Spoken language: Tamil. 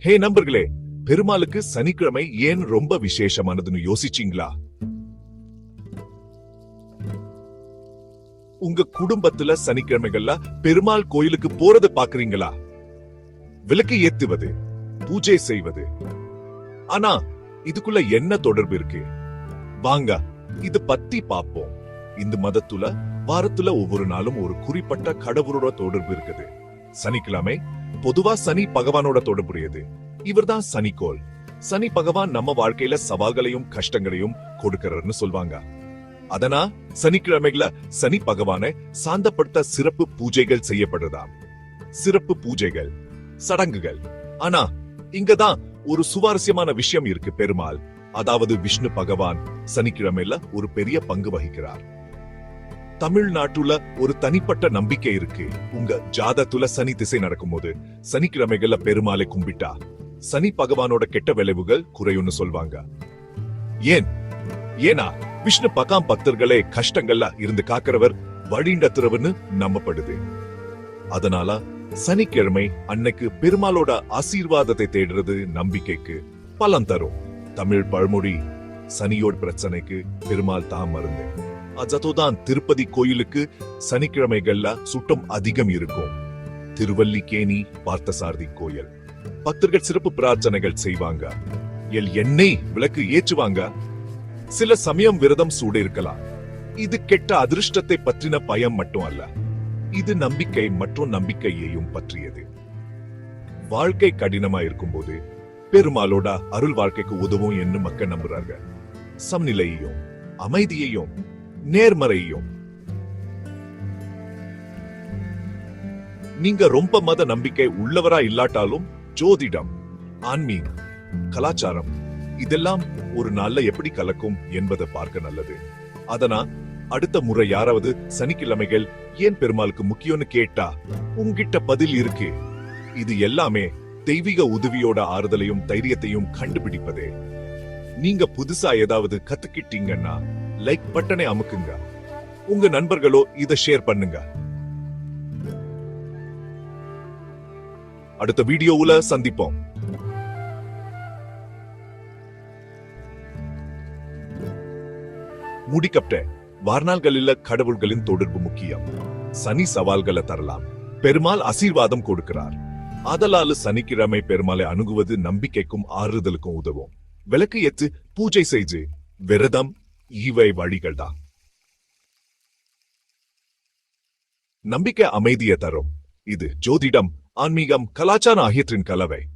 ஹே நண்பர்களே பெருமாளுக்கு சனிக்கிழமை ஏன் ரொம்ப விசேஷமானதுன்னு யோசிச்சீங்களா? உங்க குடும்பத்துல சனிக்கிழமைகள்ல பெருமாள் கோயிலுக்கு போறது பாக்குறீங்களா? விளக்கு ஏத்துவது பூஜை செய்வது. ஆனா இதுக்குள்ள என்ன தொடர்பு இருக்கு? வாங்க இது பத்தி பாப்போம். இந்த மதத்துல வாரத்துல ஒவ்வொரு நாளும் ஒரு குறிப்பிட்ட கடவுளோட தொடர்பு இருக்குது. சனிக்கிழமை பொதுவா சனி பகவானோட தொடர்புடையது. இவர்தான் சனிக்கோள். சனி பகவான் நம்ம வாழ்க்கையில சவால்களையும் கஷ்டங்களையும் கொடுக்கறன்னு சொல்வாங்க. அதனா சனிக்கிழமைகள சனி பகவானை சாந்தப்படுத்த சிறப்பு பூஜைகள் செய்யப்படுறதாம். சிறப்பு பூஜைகள் சடங்குகள். ஆனா இங்கதான் ஒரு சுவாரஸ்யமான விஷயம் இருக்கு பெருமாள். அதாவது விஷ்ணு பகவான் சனிக்கிழமையில ஒரு பெரிய பங்கு வகிக்கிறார். தமிழ்நாட்டுல ஒரு தனிப்பட்ட நம்பிக்கை இருக்கு. உங்க ஜாதத்துல சனி திசை நடக்கும்போது சனிக்கிழமைகள்ல பெருமாளை கும்பிட்டா சனி பகவானோட கெட்ட விளைவுகள் குறையும்னு சொல்வாங்க. ஏன்? ஏனா விஷ்ணு பகாம் பக்தர்களே கஷ்டங்கள்ல இருந்து காக்கிறவர் வழிண்டத்துறவர்னு நம்பப்படுது. அதனால சனிக்கிழமை அன்னைக்கு பெருமாளோட ஆசீர்வாதத்தை தேடுறது நம்பிக்கைக்கு பலன் தரும். தமிழ் பழமொழி சனியோட பிரச்சனைக்கு பெருமாள் தான் மருந்து. அதோதான் திருப்பதி கோயிலுக்கு சனிக்கிழமைகள்ல சுட்டம் அதிகம் இருக்கும். திருவல்லிக்கேணி பார்த்தசாரதி கோயில். பக்தர்கள் சிறப்பு பிரார்த்தனைகள் செய்வாங்க. எல் எண்ணெய் விளக்கு ஏற்றுவாங்க. சில சமயம் விரதம் சூட இருக்கலாம் இது கெட்ட அதிர்ஷ்டத்தை பற்றின பயம் மட்டும் அல்ல. இது நம்பிக்கை மற்றும் நம்பிக்கையையும் பற்றியது. வாழ்க்கை கடினமா இருக்கும்போது பெருமாளோட அருள் வாழ்க்கைக்கு உதவும் என்று மக்கள் நம்புறாங்க. சமநிலையையும் அமைதியையும் நேர்மறையும். நீங்க ரொம்ப மத நம்பிக்கை உள்ளவரா இல்லாட்டாலும் ஜோதிடம் ஆன்மீகம் கலாச்சாரம் இதெல்லாம் ஒரு நாள்ல எப்படி கலக்கும் என்பதை பார்க்க நல்லது. அதனா அடுத்த முறை யாராவது சனிக்கிழமைகள் ஏன் பெருமாளுக்கு முக்கியம்னு கேட்டா உங்கிட்ட பதில் இருக்கு. இது எல்லாமே தெய்வீக உதவியோட ஆறுதலையும் தைரியத்தையும் கண்டுபிடிப்பதே. நீங்க புதுசா ஏதாவது கத்துக்கிட்டீங்கன்னா லைக் பட்டனை அமுக்குங்க. உங்க நண்பர்களோ இத ஷேர் பண்ணுங்க. அடுத்த வீடியோவுல சந்திப்போம். முடிக்கப்பட்ட வார்நாள்களில் கடவுள்களின் தொடர்பு முக்கியம். சனி சவால்களை தரலாம். பெருமாள் ஆசீர்வாதம் கொடுக்கிறார். ஆதலால சனிக்கிழமை பெருமாளை அணுகுவது நம்பிக்கைக்கும் ஆறுதலுக்கும் உதவும். விளக்கு ஏத்து பூஜை செய்து விரதம் இவை வழிகள் தான் நம்பிக்கை அமைதியை தரும். இது ஜோதிடம் ஆன்மீகம் கலாச்சாரம் ஆகியற்றின் கலவை.